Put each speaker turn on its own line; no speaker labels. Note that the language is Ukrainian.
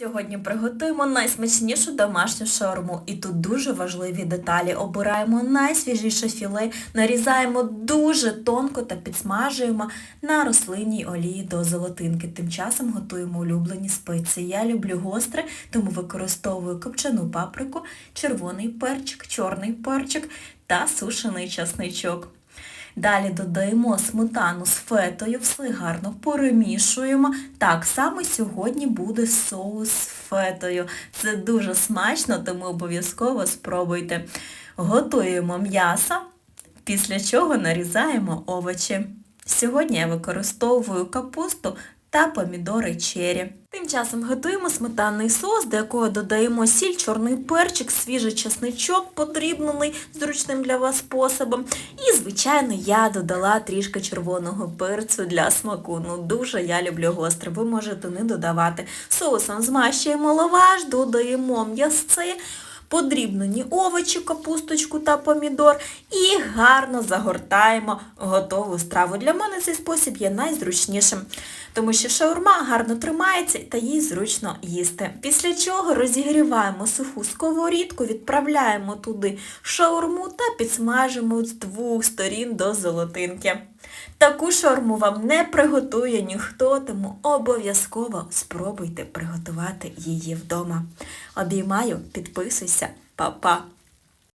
Сьогодні приготуємо найсмачнішу домашню шаурму. І тут дуже важливі деталі. Обираємо найсвіжіше філе, нарізаємо дуже тонко та підсмажуємо на рослинній олії до золотинки. Тим часом готуємо улюблені спеції. Я люблю гостре, тому використовую копчену паприку, червоний перчик, чорний перчик та сушений часничок. Далі додаємо сметану з фетою, все гарно перемішуємо. Так, само сьогодні буде соус з фетою. Це дуже смачно, тому обов'язково спробуйте. Готуємо м'ясо, після чого нарізаємо овочі. Сьогодні я використовую капусту та помідори чері. Тим часом готуємо сметанний соус, до якого додаємо сіль, чорний перчик, свіжий чесничок, подрібнений зручним для вас способом. І, звичайно, я додала трішки червоного перцю для смаку. Ну, дуже я люблю гостре, ви можете не додавати. Соусом змащуємо лаваш, додаємо м'ясце, подрібнені овочі, капусточку та помідор і гарно загортаємо готову страву. Для мене цей спосіб є найзручнішим, тому що шаурма гарно тримається та їй зручно їсти. Після чого розігріваємо суху сковорідку, відправляємо туди шаурму та підсмажимо з двох сторін до золотинки. Таку шаурму вам не приготує ніхто, тому обов'язково спробуйте приготувати її вдома. Обіймаю, підписуйся, Papá.